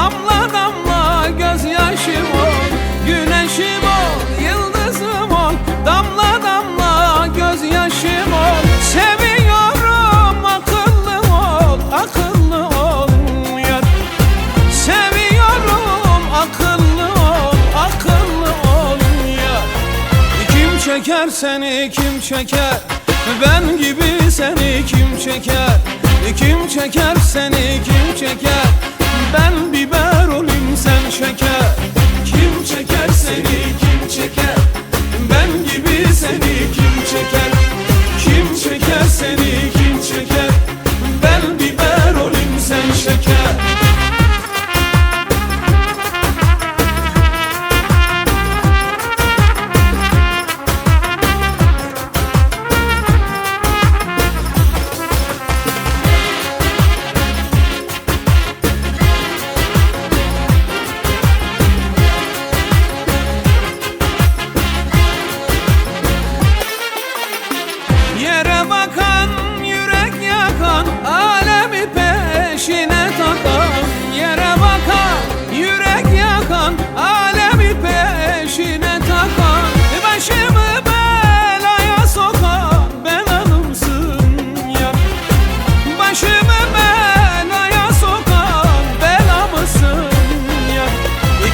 Damla damla gözyaşım ol Güneşim ol, yıldızım ol. Damla damla gözyaşım ol Seviyorum akıllı ol, akıllı ol. Yar. Seviyorum akıllı ol, akıllı ol. Yar. Kim çeker seni kim çeker? Ben gibi seni kim çeker? Kim çeker seni kim çeker? Ben biber Yere bakan, yürek yakan, alemi peşine takan. Yere bakan, yürek yakan, alemi peşine takan. Başımı belaya sokan belalımsın ya. Başımı belaya sokan belamısın ya.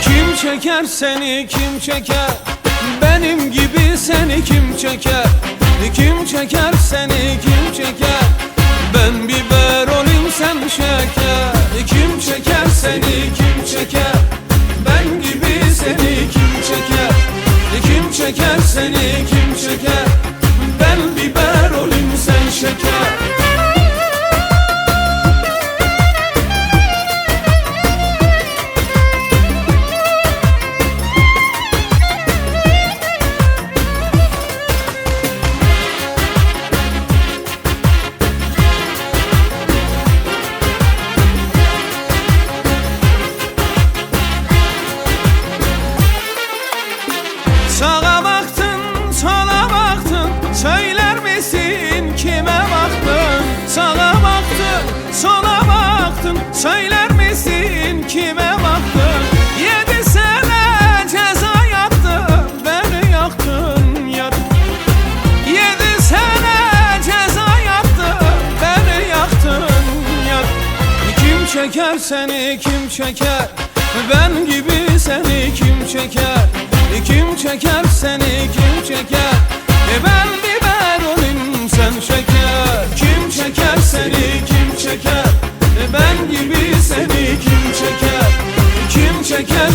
Kim çeker seni kim çeker? Benim gibi seni kim çeker Kim çeker seni kim çeker? Ben biber olayım sen şeker. Kim çeker seni kim çeker? Ben gibi seni kim çeker? Kim çeker seni kim çeker çeker seni kim çeker? Ben gibi seni kim çeker? Kim çeker seni kim çeker? E ben biber olayım sen şeker. Kim çeker seni kim çeker? E ben gibi seni kim çeker? Kim çeker